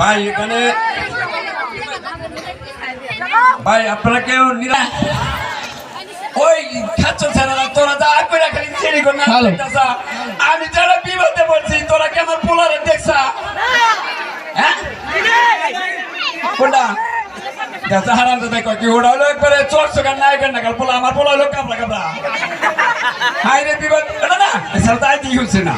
ভাই এখানে ভাই আপনারা কেউ নিরা ওই খাচ্ছ ছেলেরা তোরা যা করে খালি ছেড়ে কর না ভালো। দেখতাছা। আমি যারা বিপদে পড়ছি তোরা কি আমার পোলারে দেখছা হ্যাঁ কোনটা হারাম তো দেখো কি ওটা হলো একবারে চোর চোখার নাই কেন না পোলা আমার পোলা হলো কাপড়া কাপড়া হাই রে বিপদ এটা না এছাড়া তাই দিয়ে হচ্ছে না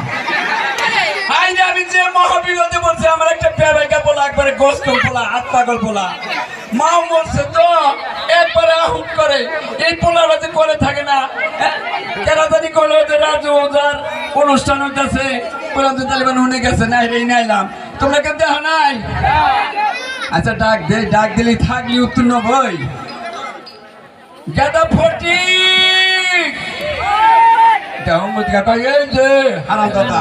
হাই রে আমি যে মহাবিপদে বলছি আমার একটা পেয়ারাইকা পোলা একবারে গোস্ত পোলা হাত পাগল পোলা মাও মরছে তো, একবারে আহুট করে, এই পোলার বাজে করে থাকে না। হ্যাঁ? কেন জানি করল যে রাজু ওজার, অনুষ্ঠান হইতেছে। কোরআন তালিবান উনি গেছে, নাই রে নাইলাম। তোমরা কেন দেখো নাই? আচ্ছা ডাক দে, ডাক দিলি থাকলি উত্তীর্ণ বই গাদা ফটি। যে, হারাম দাদা।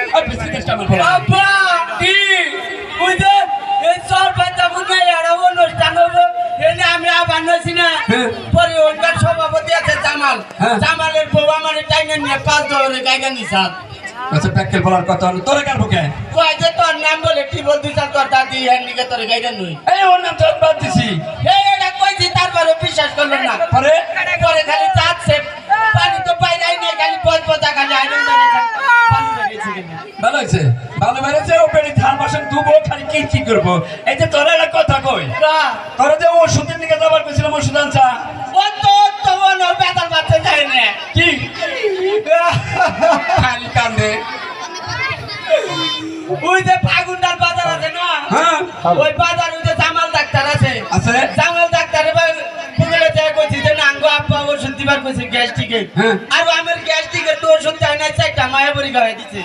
আমার পোলা আব্বা কি বুঝে এই সব বাচ্চা বুঝে এরা অনুষ্ঠান হবে এনে আমি আবার নছি না। হ্যাঁ। পরে ওইটার সভাপতি আছে জামাল। হ্যাঁ। জামালের বউ আমার টাইনে নিয়ে পাঁচ ধরে গাইগা নিছাত আচ্ছা প্যাকেল বলার কথা হলো। তোরা কার বুকে? কয় যে তোর নাম বলে কি বলতি স্যার তোর দাদি হ্যাঁ নিকে তোর গাইগা নই। এই ওর নাম তো বাদ দিছি। এই এটা কইছি তারপরে বিশ্বাস করল না। পরে? পরে খালি চাচ্ছে পানি তো বাইরে নাই খালি পচ পচা খালি ভালো হয়েছে? ভালো বেড়েছে ও পেড়ি ধান বাসন ধুবো খালি কি কি করব। এই যে তোরা একটা কথা কই তোরা যে ওষুধের দিকে যাবার কইছিলাম ওষুধ আনছা? কি? খালি কান্দে। ওই যে ফাগুন্ডার বাজার আছে না? হ্যাঁ। ওই বাজার ওই যে জামাল ডাক্তার আছে। আছে? জামাল ডাক্তার এবার পুকুরে যায় কইছি যে নাঙ্গো আব্বা ওষুধ দিবার কইছে গ্যাস্ট্রিকের হ্যাঁ। আর আমার গ্যাস্ট্রিকের তো ওষুধ চাই না চারটা মায়া বড়ি খাওয়াই দিছে।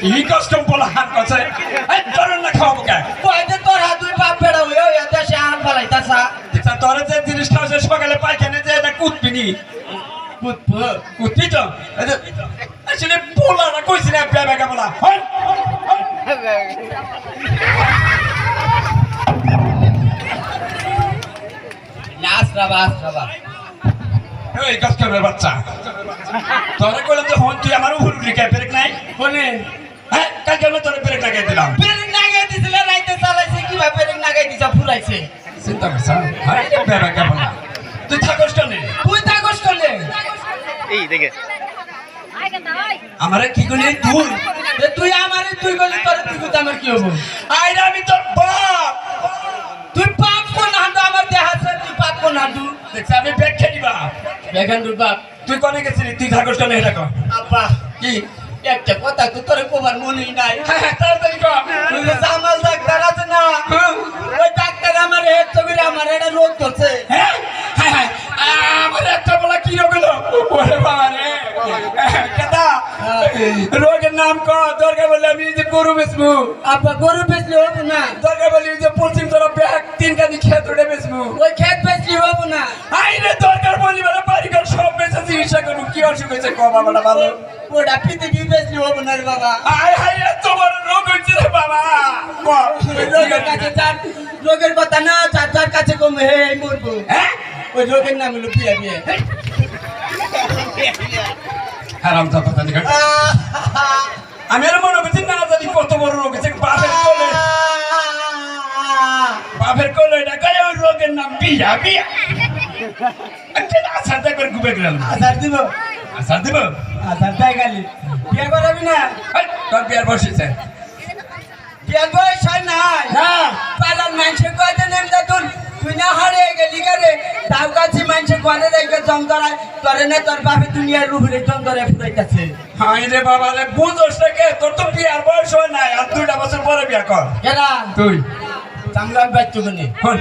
কি কষ্ট বলা হাত কাছে এই তোরা না খাওয়াবো কে? যে তোর হাত দুই বাপ বেড়া হয়ে ওই দেশে আন ফেলাই তাসা দেখছা তোরা যে জিনিসটা আছে সকালে পাইখানে যে এটা কুতবিনি কুতপু কুতবি তো? আসলে পোলাটা কইছিল বেয়া বেগা বলা। হন আশ্রাবা আশ্রাবা। এই কষ্টের বাচ্চা। তোরা কইলাম যে হন তুই আমার উপর লিখে ব্রেক নাই? বলে হ্যাঁ কালকে আমি তোর ব্রেক লাগিয়ে দিলাম। পেরেক নাগাই দিছিলে রাইতে চালাইছে কীভাবে পেরেক নাগাই দিছা ফুরাইছে। চিন্তা করছ হ্যাঁ? বেয়া বেগা বলা তুই থাকস কেন? তুই থাকস করলে এই দেখে। আমারে কি করলি? তুই তুই আমারে তুই বলি তোর তুই কইতে আমার কি হব? আইরে আমি তোর বাপ। তুই পাপ কোন হাঁটু? আমার দেহাছে তুই পাপ কোন হাঁটু? দেখছি আমি ব্যাগ খেলি তুই বাপ। তুই কোনে গেছিলি? তুই থাকস কেন এটা কর আব্বা। কি? একটা কথা তো তোর কোবার মনেই নাই। হ্যাঁ হ্যাঁ তাড়াতাড়ি কর তুই যে জামাল ডাক্তার আছে না? হ্যাঁ। ওই ডাক্তার আমার হেড ছবির আমার এটা রোগ ধরছে। হ্যাঁ আমার একটা বলা কি রোগ হলো? ওরে বাবা রে। কেদা রোগের নাম ক? দরকার বলে আমি যে গরু বেচবো। আব্বা গরু বেচলি হব না। দরকার বলে যে পশ্চিম তরফ ব্যাগ তিন কানি বাবাটা ভালো ওটা পৃথিবী বেচলি হব না রে বাবা। আয় হায় এত বড় রোগ হয়েছে রে বাবা। রোগের কাছে যার রোগের কথা না যার যার কাছে কম হে মরবো। হ্যাঁ? ওই রোগের নাম হলো বিয়া বিয়ে। হারাম জাতা জানি আমি আর মনে করছি না জানি কত বড় রোগ হয়েছে বাপের কোলে। বাপের কোলে এটা কয় ওই রোগের নাম বিয়া বিয়া। একটা আশা দেখবেন ঘুমে গেলাম। আধার দিব? আশা দিব? আধার দেয় গালি বিয়া করাবি না? তোর বিয়ার বসেছে বিয়ার বয়স হয় নাই। না। পালার মানুষে কয়তে নেম তুই তুই না হারিয়ে গেলি গারে তাও কাছে মানুষে ঘরে রেখে ধরায় তোরে না তোর বাপে দুনিয়ার রুহরে ধরে ফুরাইতেছে। হাই রে বাবা রে বুঝোস কে? তোর তো বিয়ার বয়স হয় নাই আর দুইটা বছর পরে বিয়া কর। কেনা তুই। চাংলাম বাচ্চু কোনে হন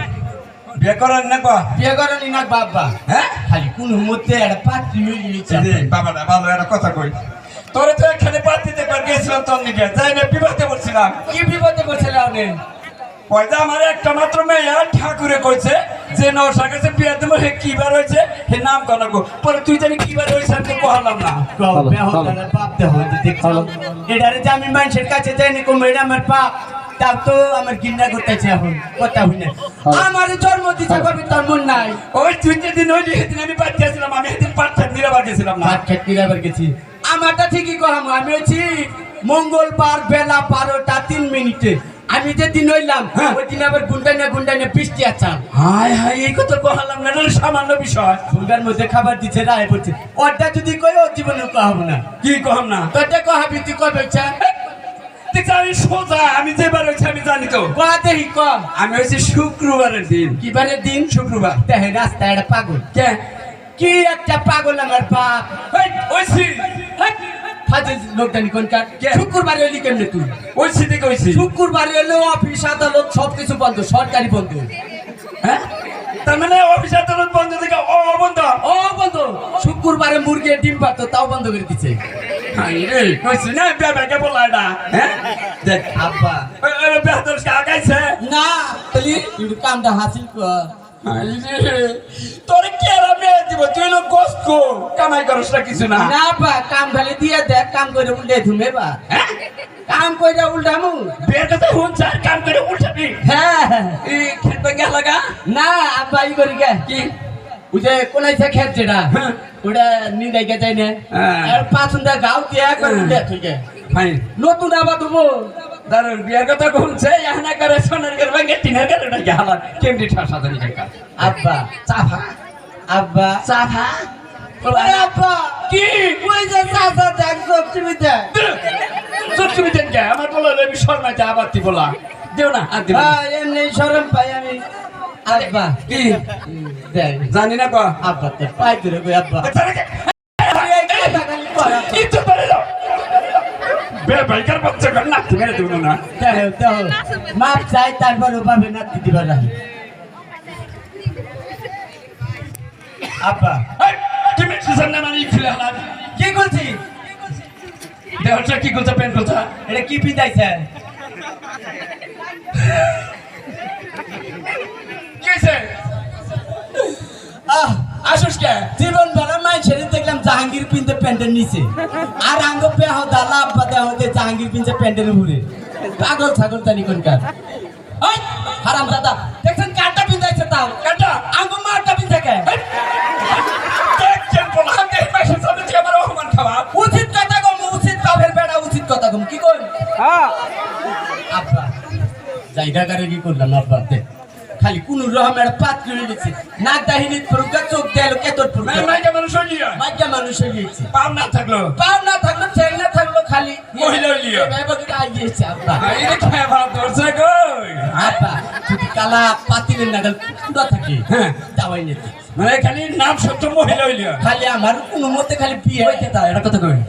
বিয়া না কর বিয়ে করেনি না বাবা। হ্যাঁ? খালি কোন মধ্যে একটা পাত্রী গেছে বাবা না ভালো একটা কথা কই। তোরে তো এখানে বাদ দিতে পার গেছিলাম তোর নিকে। যাই না বিবাদে বলছিলাম কি বিপদে আমার একটা মাত্র মেয়ে ঠাকুরে কইছে যে নশা কাছে বিয়া দেবো হে কিবার হয়েছে? হে নাম কনাকো পরে তুই জানি কিবার হয়েছে আমি কহালাম না। এটারে যে আমি মানুষের কাছে যাই না কম এটা আমার পাপ তাও তো আমার ঘৃণা করতেছে এখন কথা হই না আমার জন্ম দিতে পারবি তোর মন নাই। ওই তুই যেদিন ওই সেদিন আমি বাদ গেছিলাম আমি সেদিন পাঁচটা নিরাবার গেছিলাম না। খেতে আবার গেছি। আমারটা ঠিকই কহাম আমি হচ্ছি মঙ্গলবার বেলা বারোটা তিন মিনিটে। আমি যে দিন হইলাম হ্যাঁ। ওই দিন আবার গুন্ডাইনা গুন্ডাইনা বৃষ্টি আচ্ছা হাই হায়। এই কথা কহালাম না সামান্য বিষয়। গুন্ডার মধ্যে খাবার দিচ্ছে রায় পড়ছে ওটা যদি কই ও জীবনে কহাব না। কি কহাম না? তোরটা কহাবি তুই কবে চা দেখছি আমি সোজা। আমি যেবার হয়েছে আমি জানি তো। কয়া দেহি ক? আমি হয়েছি শুক্রবারের দিন। কিবারের দিন? শুক্রবার। দেখে রাস্তায় একটা পাগল। কে? কি একটা পাগল আমার বাপ। ওই ওইছি। ফাজিল লোকদানি কোনকার কে? শুক্রবার এলি কেমনে তুই? ওইছি থেকে ওইছি। শুক্রবার এলো অফিস আদালত সবকিছু বন্ধ সরকারি বন্ধ। হ্যাঁ? তার মানে অফিস আদালত বন্ধ থেকে ও বন্ধ ও বন্ধ শুক্রবারে মুরগির ডিম পারতো তাও বন্ধ করে দিচ্ছে হাই রে কইছি না বেবে বলা এটা হ্যাঁ দেখ আব্বা ওই বেহতর কাগাইছে না তাহলে কিন্তু কামটা হাসিল কর তোর কি আর আমি দিব তুই লোক কষ্ট কামাই করছ না কিছু না না বা কাম খালি দিয়ে দেখ কাম করে উল্টে ধুমে বা কাম করে উল্টামু বের কথা হুন চার কাম করে উঠাবি হ্যাঁ এই খেতে গেল না আব্বা ই করি গে কি যে কোনাইছে খেত যেটা। হ্যাঁ। ওটা নিদাই গে যাই না। হ্যাঁ। আর পাঁচুন্দা গাও দিয়ে একবার হ্যাঁ। উল্টে ঠিক ভাই নতুন আবার দেবো দারুণ বিয়ার কথা ঘুমছে এখানে করে সোনার ঘর ভাঙে টিনের ঘর ওটা কি হালার কেমনি ঠাসা জানি কাকা আব্বা চাফা। আব্বা। চাফা? আরে আব্বা। কি? ওই যে চাচা দেখ সবজি দেখ দেন কে? আমার বলো আমি শর্মাতে আবার দি বলা দেও না আর দিব না। এমনি সরম পাই আমি। আব্বা কি? দেখ জানি না কো আব্বা তো পাই ধরে কই আব্বা। ইতো পারে দাও বে বাইকার বাচ্চা কর না তুমি দেব না। দেহ দেহ মাপ চাই তারপর পাবে না দিতে পারা আব্বা। তুমি সুসান না মানে খুলে হালার কি করছি দেহটা কি করতে পেন কথা এটা কি পিতাইছে? আহ আসুস কে? জীবন ভরা দেখলাম জাহাঙ্গীর পিনতে প্যান্টের নিচে। আর আঙ্গ পেহ হতে জাহাঙ্গীর পিনতে প্যান্টের উপরে। পাগল ছাগল কোনকার ওই হারাম দাদা দেখছেন কারটা পিন্দাইছে তাও? কাটা আঙ্গ মারটা পিনতে কে? দেখছেন বলা এই মাসের সামনে থেকে আমার অপমান খাওয়া। উচিত কথা কম উচিত বেড়া উচিত কথা কম। কি আব্বা জায়গা কারে কি করলাম আব্বা দেখ খালি কোন রকমের পাত্র লিখছে নাক দাহিনী ফুরুকা চোখ দেয়ালো কেতর ফুরুকা মাইকা মানুষ হইলিয়া মাইকা মানুষ হয়ে গেছে পাও না থাকল? পাও না থাকল ঠেং না থাকল খালি মহিলা হইলিয়া। এভাবে আইয়েছে আব্বা। এটা খেয়ে ভালো ধরছে কই? আব্বা যদি কালা পাতিলের নাগাল পুরা থাকে হ্যাঁ। তাওয়াই নিতে। মানে খালি নাম সত্য মহিলা হইলিয়া খালি আমার কোনো মতে খালি বিয়ে ওই কেতা এটা কথা কই?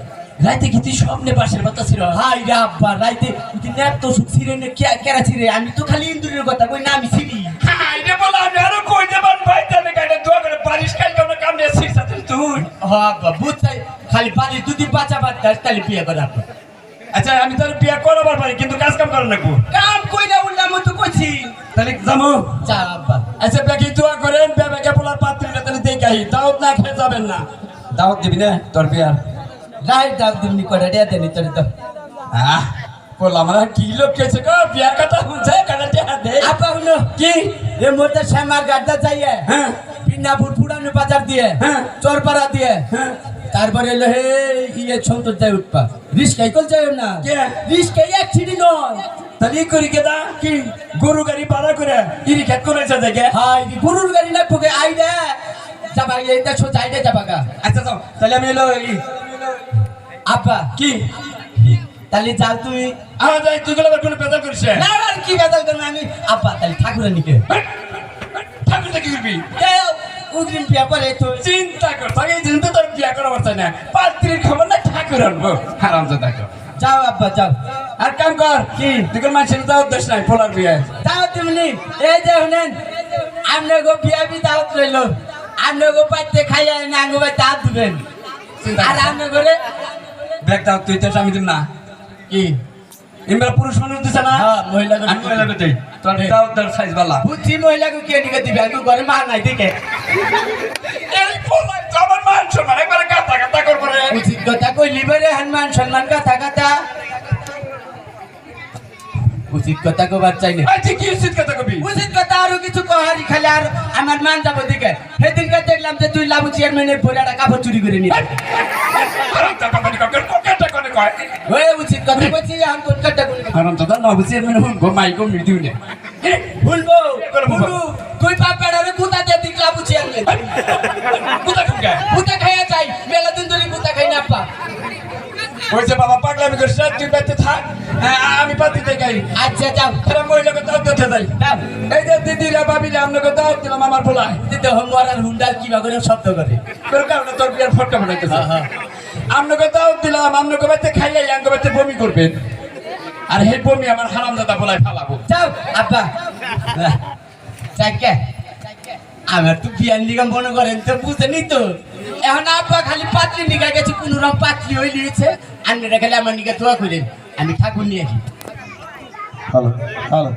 রাইতে কি তুই স্বপ্নে পাশের কথা ছিল। হাই রে আব্বা রাইতে তুই নেট তো সুখ ছিঁড়ে কে কেরা ছিঁড়ে? আমি তো খালি ইন্দুরের কথা কই না আমি ছিড়ি। হাই রে বলা আমি আরও কই দেবান ভাই তানে কাইলে দোয়া করে পারিস কাই কোন কাম দিয়ে শিখছা তুই? হ আব্বা বুঝছাই। খালি বালি দুদি বাঁচা বাদ দাস তাহলে বিয়ে আচ্ছা আমি তোর বিয়া করাবার পারি কিন্তু কাজ কাম করা লাগবো? কাম কইরা উল্লা মতো কইছি। তাহলে যাব। যা আব্বা আচ্ছা বেকি দোয়া করেন বেবেকে পোলার পাত্রীটা তাহলে দেখে আহি দাওয়াত না খেয়ে যাবেন না। দাওয়াত দিবি না? তোর বিয়ার রাই দাও দিমনি করে রে দেনি তোর তো। আহ। বল আমরা কি লোক কেছে গো? বিয়ার কথা বুঝে কাটা দেয়া দে। আব্বা হলো কি? এ মোটা শ্যামার গাড্ডা চাইয়ে হ্যাঁ। বিনাপুর পুরানো বাজার দিয়ে হ্যাঁ। চরপাড়া দিয়ে হ্যাঁ। তারপরে এলো হে ইয়ে ছন্তর যায় উঠপা রিস্কাই কল যায় না? রিস্কাই ছিড়ি নয়। তাহলে ই করি কেদা কি? গরু গাড়ি ভাড়া করে ইরি খেত করেছে দেখে হাই গরুর গাড়ি না পোকে আই রে যাবা এইটা সোজা আইডে যাবা গা। আচ্ছা যাও। তাহলে আমি এলো আব্বা কি? তাহলে যাও তুই আমার যাই তুই গেলে কোনো পেদা করিস? না আর কি বেদাল করবে? আমি আব্বা তাহলে ঠাকুরের নিকে। ঠাকুর কি করবি? কেউ উগ্রিম বিয়া করে তো চিন্তা কর তাকে চিন্তা তোর বিয়া করা পারছে না। পাত্রীর খবর না ঠাকুর আনব। হারাম তো দেখো যাও আব্বা যাও। আর কাম কর কি? তুই মানুষের তো উদ্দেশ্য নাই পোলার বিয়ে। যাও তুমি এই যে শুনেন আমনে গো বিয়া বি দাওয়াত রইল। আমনে গো পাইতে খাইয়া না আঙ্গো বাই দাওয়াত দিবেন। আর। আমনে করে ব্যাগ দাও তুই তো আমি দিম না। কি? ইমরা পুরুষ মানুষ দিছে না? হ্যাঁ, মহিলাকে আমি মহিলাকে দেই। তোর। দাও তোর সাইজ বালা। বুঝছি মহিলাকে কে নিকে দিবে? আমি ঘরে মা নাই দিকে এই পোলাই তো আমার মান সম্মান একবারে গাতা গাতা করব রে উচিত কথা কইলি বেরে হনুমান সম্মান কথা কথা উচিত কথা কবার চাই না এই তুই কি উচিত কথা কবি। উচিত কথা আরও কিছু কহারি খালি আর আমার মান যাব দিকে দেখলাম যে তুই লাবু চেয়ারম্যানের পরে কাপড় চুরি করে নিলি। ওই উচিত কথা বলছি আমি কোন কাটা কোন আরাম তো না বুঝি মানে হুন গো মাই গো মিডিউ নে ভুলবো করে বলব। ভুলবো তুই বাপ বেড়ারে কুতা দিয়ে দিক লাবু চেয়ারম্যান কোথা ঢুকে কুতা খাইয়া চাই মেলা দিন ধরে কুতা খাই না পা ওইছে বাবা পাগলামি করে সাত তুই বেঁচে থাক হ্যাঁ, আমি পাতিতে গাই আচ্ছা যাও। আরে মহিলাকে দাও দিতে যাই। যাও এই যে দিদিরা ভাবিলে আপনাকে দাও দিলাম আমার পোলায় দিতে হোমওয়ার আর হুন্ডার কি করে? শব্দ করে তোর কারণে তোর বিয়ার ফটো বানাইতেছে। হ্যাঁ, হ্যাঁ। আপনাকে দাও দিলাম আপনাকে বাড়িতে খাইয়াই আঙ্গ বাড়িতে বমি করবেন আর হে বমি আমার হারাম দাদা বলাই ফালাবো। যাও আব্বা। চাকে আমার তো বিয়ান নিগম মনে করেন তো বুঝেনি তো। এখন আব্বা খালি পাত্রী নিগা গেছে কোন রকম পাত্রী হয়ে নিয়েছে। আন্নারা খালি আমার নিগা দোয়া করেন আমি ঠাকুর নিয়ে আসি। Hello hello